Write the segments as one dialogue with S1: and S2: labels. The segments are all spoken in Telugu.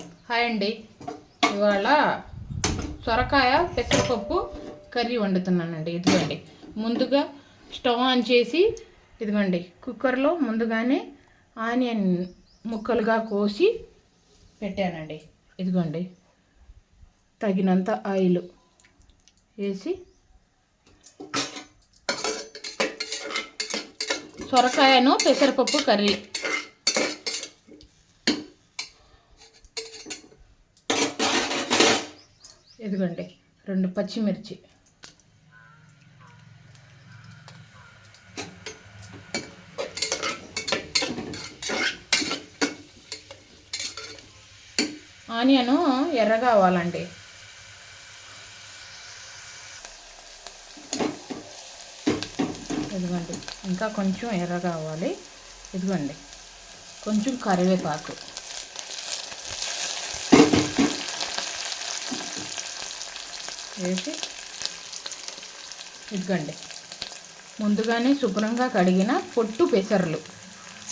S1: హాయ్ అండి. ఇవాళ సొరకాయ పెసరపప్పు కర్రీ వండుతున్నానండి. ఇదిగోండి. ముందుగా స్టవ్ ఆన్ చేసి ఇదిగోండి కుక్కర్లో ముందుగానే ఆనియన్ ముక్కలుగా కోసి పెట్టానండి. ఇదిగోండి. తగినంత ఆయిల్ వేసి సొరకాయను పెసరపప్పు కర్రీ ఇదిగోండి రెండు పచ్చిమిర్చి. ఆనియను ఎర్రగా అవ్వాలండి ఇదిగోండి ఇంకా కొంచెం ఎర్రగా అవ్వాలి ఇదిగోండి కొంచెం కరివేపాకు. వేసి ఇగ్గండి ముందుగానే శుభ్రంగా కడిగిన పొట్టు పెసర్లు.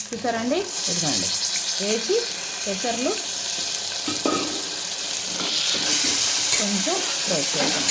S1: చూసారండి? ఇదిగోండి. వేసి పెసర్లు కొంచెం ఫ్రై చేద్దాం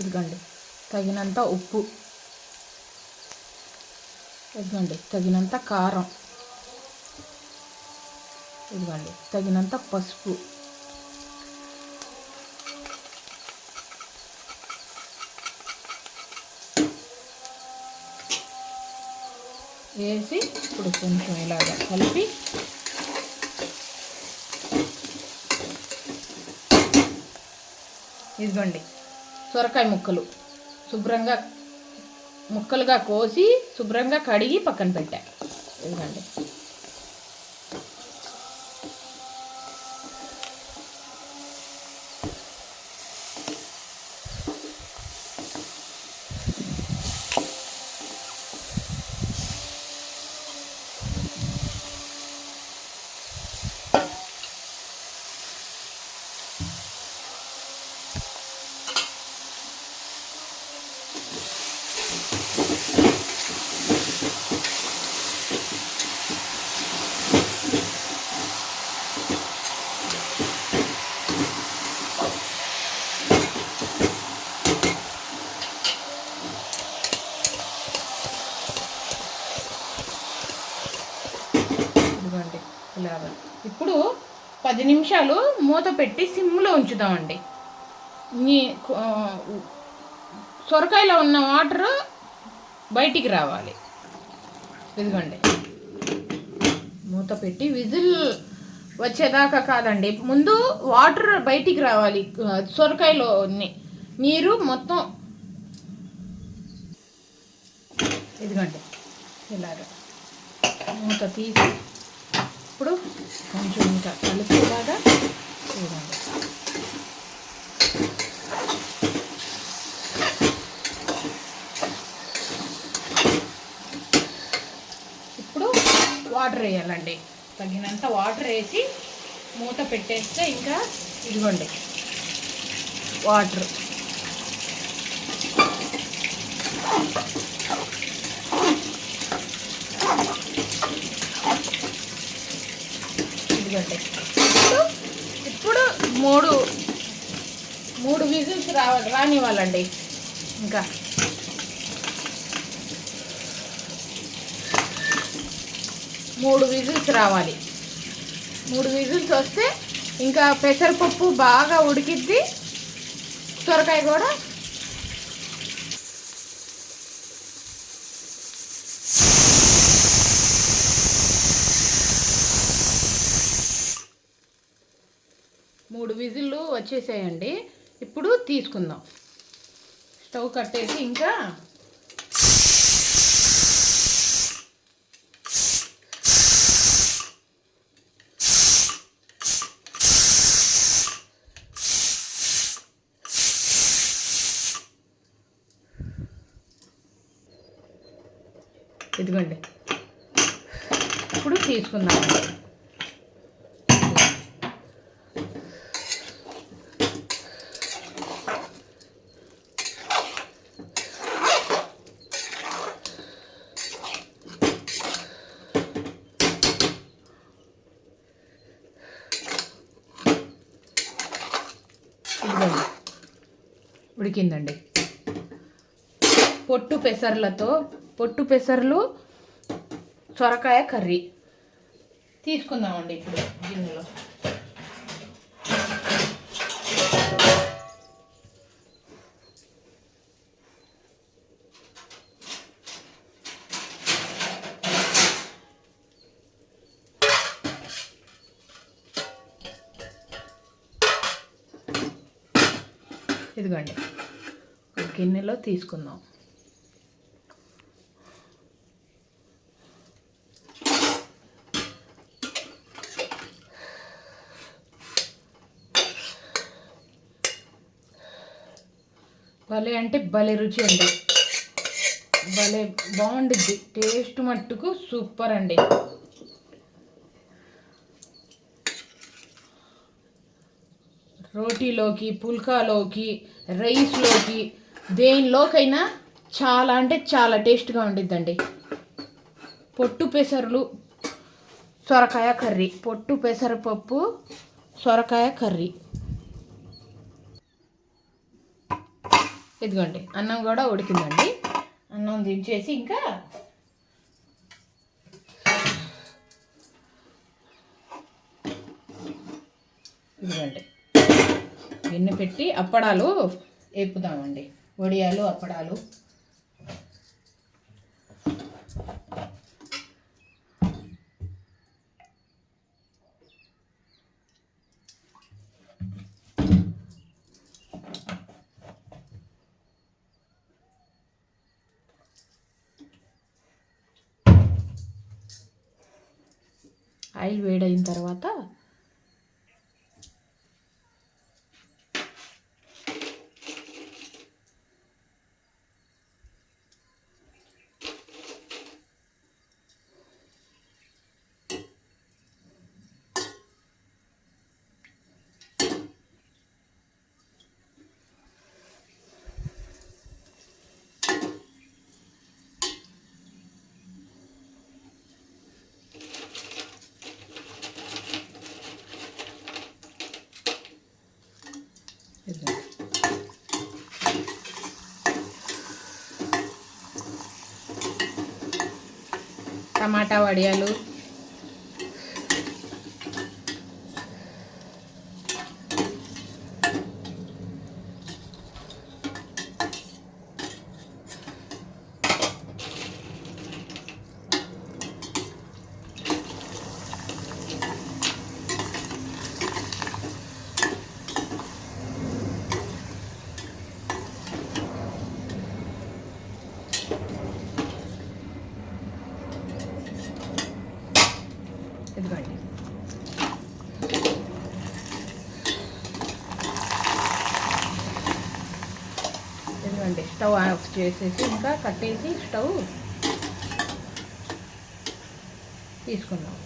S1: ఇదిగోండి తగినంత ఉప్పు. ఇదిగోండి తగినంత కారం. ఇదిగోండి తగినంత పసుపు. వేసి ఇప్పుడు కొంచెం ఇలాగ కలిపి ఇదిగోండి సొరకాయ ముక్కలు. శుభ్రంగా ముక్కలుగా కోసి శుభ్రంగా కడిగి పక్కన పెట్టా. ఎందుకంటే ఇదిగోండి ఇలాగ ఇప్పుడు పది నిమిషాలు మూత పెట్టి సిమ్లో ఉంచుదామండి. ఈ సొరకాయలో ఉన్న వాటర్ బయటికి రావాలి. ఇదిగోండి. మూత పెట్టి విజిల్ వచ్చేదాకా కాదండి. ముందు వాటర్ బయటికి రావాలి. సొరకాయలో నీరు మొత్తం ఇదిగోండి. ఇలాగ. మూత తీసి ఇప్పుడు కొంచెం ఇంకా కలిపేలాగా ఇప్పుడు వాటర్ వేయాలండి అంతా వాటర్ వేసి మూత పెట్టేస్తే ఇంకా ఇదిగోండి. వాటర్. ఇదిగోండి. ఇప్పుడు ఇప్పుడు మూడు మూడు విజిల్స్ రావ రానివ్వాలండి. ఇంకా. మూడు విజిల్స్ రావాలి. మూడు విజిల్స్ వస్తే ఇంకా పెసరపప్పు బాగా ఉడికిద్ది. సొరకాయ కూడా. మూడు విజిల్లు వచ్చేసాయండి. ఇప్పుడు తీసుకుందాం. స్టవ్ కట్టేసి ఇంకా ఇదిగోండి. ఇప్పుడు తీసుకుందాం ఇదిగోండి. ఉడికిందండి. పొట్టు పెసర్లతో పొట్టు పెసర్లు సొరకాయ కర్రీ. తీసుకుందామండి ఇప్పుడు గిన్నెలో. ఇదిగోండి. గిన్నెలో తీసుకుందాం. భలే అంటే భలే రుచి అండి. భలే బాగుండుద్ది. టేస్ట్ మట్టుకు సూపర్ అండి. రోటీలోకి పుల్కాలోకి రైస్లోకి దేనిలోకైనా చాలా అంటే చాలా టేస్ట్గా ఉండిద్దండి. పొట్టు పెసరులు సొరకాయ కర్రీ. పొట్టు పెసరపప్పు సొరకాయ కర్రీ. ఇదిగోండి అన్నం కూడా ఉడికిందండి. అన్నం దించేసి ఇంకా ఇదిగోండి గిన్నె పెట్టి అప్పడాలు వేపుదామండి. వడియాలు అప్పడాలు. ఆయిల్ వేడైన తర్వాత ఇదిగోండి. టమాటా వడియాలు ఇదిగోండి ఇదిగోండి స్టవ్ ఆఫ్ చేసేసి ఇంకా కట్టేసి స్టవ్ తీసుకుందాం.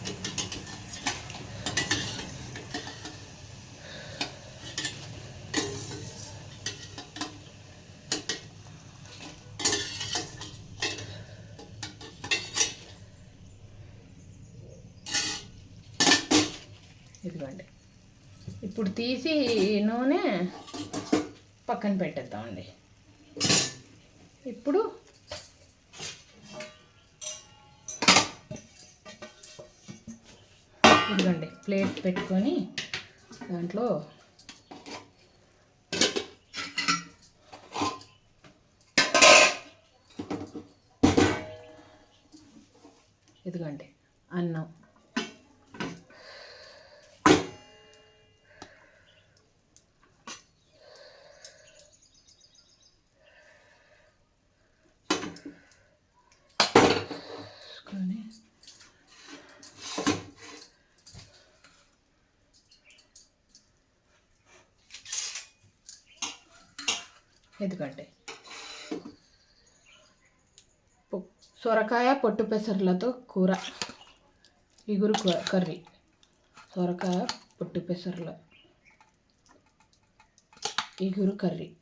S1: ఇదిగోండి. ఇప్పుడు తీసి నూనె పక్కన పెట్టేద్దామండి. ఇప్పుడు ఇదిగండి ప్లేట్ పెట్టుకొని దాంట్లో ఇదిగండి అన్నం. ఎందుకంటే? సొరకాయ పొట్టు పెసర్లతో కూర. ఇగురు కర్రీ. సొరకాయ పొట్టు పెసర్ల. ఇగురు కర్రీ.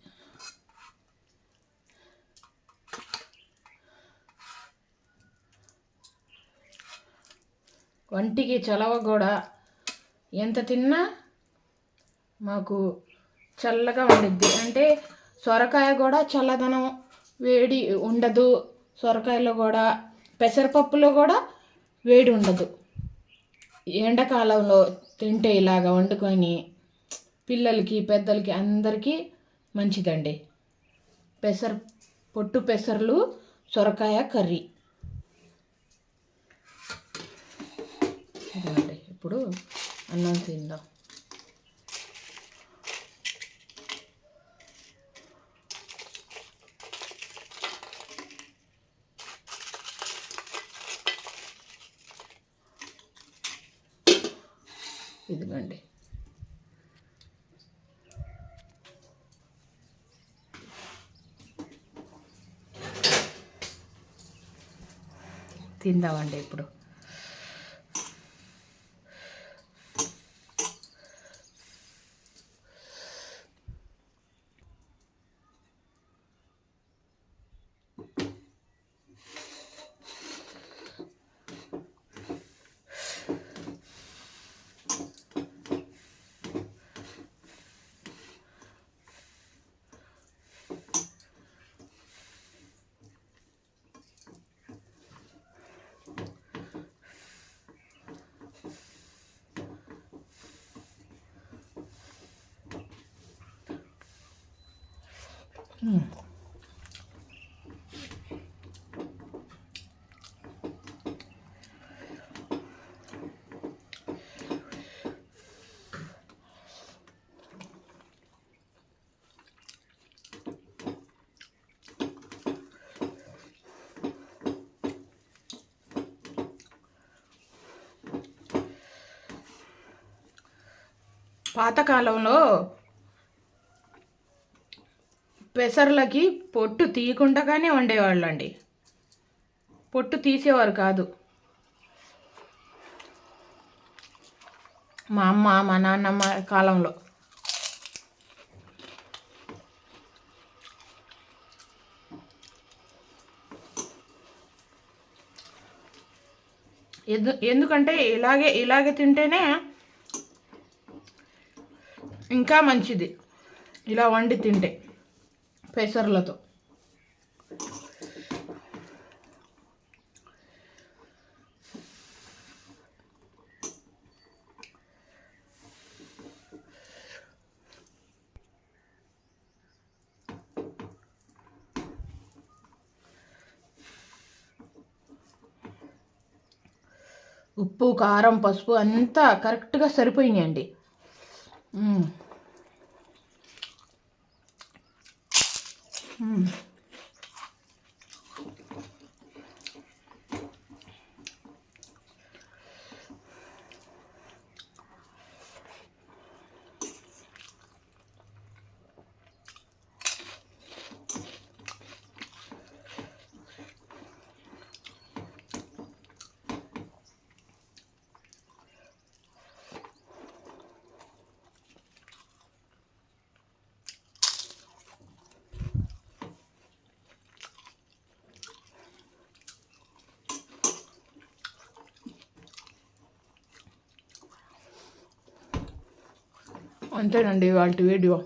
S1: వంటికి చలవ కూడా ఎంత తిన్నా మాకు చల్లగా ఉండిద్ది. అంటే సొరకాయ కూడా చల్లదనం వేడి ఉండదు. సొరకాయలో కూడా పెసరపప్పులో కూడా వేడి ఉండదు. ఎండాకాలంలో తింటే ఇలాగ వండుకొని పిల్లలకి పెద్దలకి అందరికీ మంచిదండి. పెసర పొట్టు పెసర్లు సొరకాయ కర్రీ. ఇప్పుడు అన్నం తిందాం. ఇదిగోండి. తిందామండి ఇప్పుడు. పాతకాలంలో పెసర్లకి పొట్టు తీయకుండానే వండేవాళ్ళండి. పొట్టు తీసేవారు కాదు. మా అమ్మ మా నాన్నమ్మ కాలంలో. ఎందు ఎందుకంటే ఇలాగే ఇలాగే తింటేనే ఇంకా మంచిది. ఇలా వండి తింటే. పెసర్లతో. ఉప్పు కారం పసుపు అంతా కరెక్ట్గా సరిపోయినాయండి. Mm. అంతేనండి వాళ్ళ వీడియో.